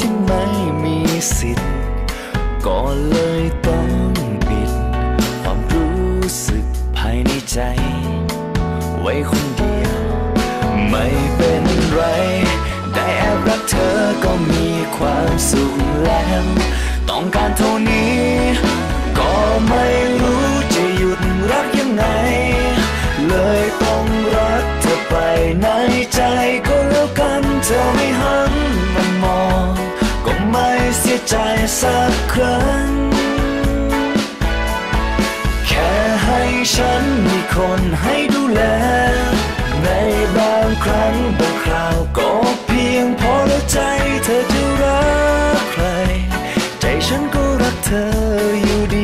ที่ไม่มีสิทธิ์ ก็เลยต้องปิด ความรู้สึกภายในใจ ไว้คนเดียว ไม่เป็นไร ได้แอบรักเธอก็มีความสุขแล้ว ต้องการเท่านี้ ก็ไม่ ไม่เสียใจสักครั้ง แค่ให้ฉันมีคนให้ดูแล ในบางครั้งบางคราวก็เพียงพอแล้วใจเธอจะรักใคร ใจฉันก็รักเธออยู่ดี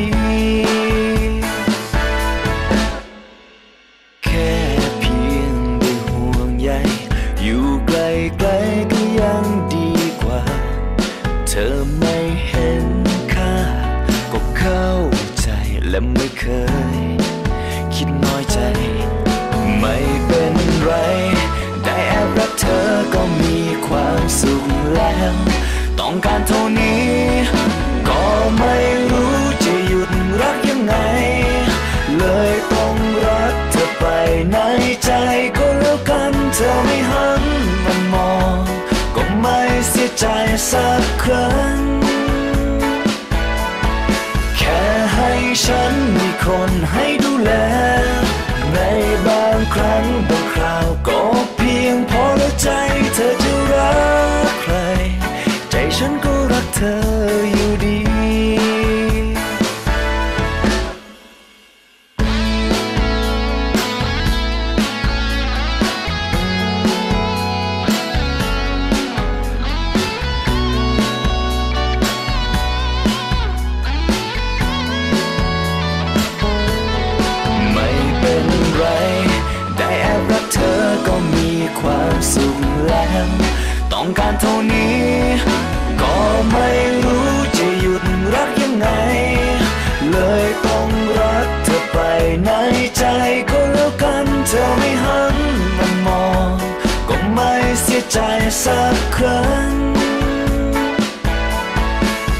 เธอไม่เห็นค่าก็เข้าใจและไม่เคย คิดน้อยใจ ไม่เป็นไร ได้แอบรักเธอก็มีความสุขแล้ว ต้องการเท่านี้ สักครั้ง แค่ให้ฉันมีคนให้ดูแล ในบางครั้งบางคราวก็เพียงพอแล้วใจเธอจะรักใคร ใจฉันก็รักเธออยู่ดี ธอไม่หันมามองก็ไม่เสียใจสักครั้ง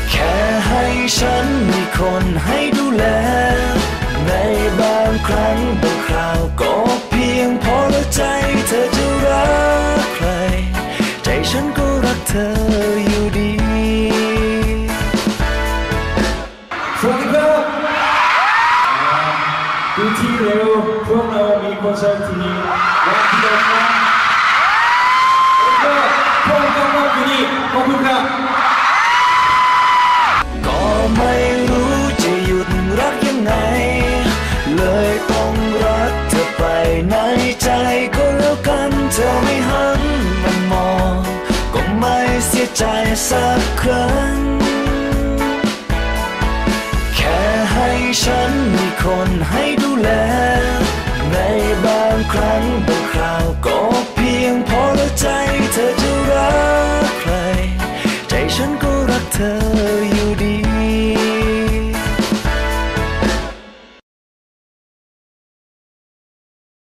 แค่ให้ฉันมีคนให้ดูแล ในบางครั้งบางคราวก็เพียงพอแล้วใจเธอจะรักใคร ใจฉันก็รักเธออยู่ดีสวัสดีครับดูที่เร็วพวกเรา คอนเสิร์ตที่นี่วันที่เดินมาแล้วก็พวกเรามที่นี่ขอบคุณครับก็ไม่รู้จะหยุดรักยังไง เลยต้องรักเธอไปในใจก็แล้วกันเธอไม่หันมามอง ก็ไม่เสียใจสักครั้ง แค่ให้ฉันมีคนให้ดูแล ครั้งบางคราวก็เพียงพอแล้วใจเธอจะรักใคร ใจฉันก็รักเธอ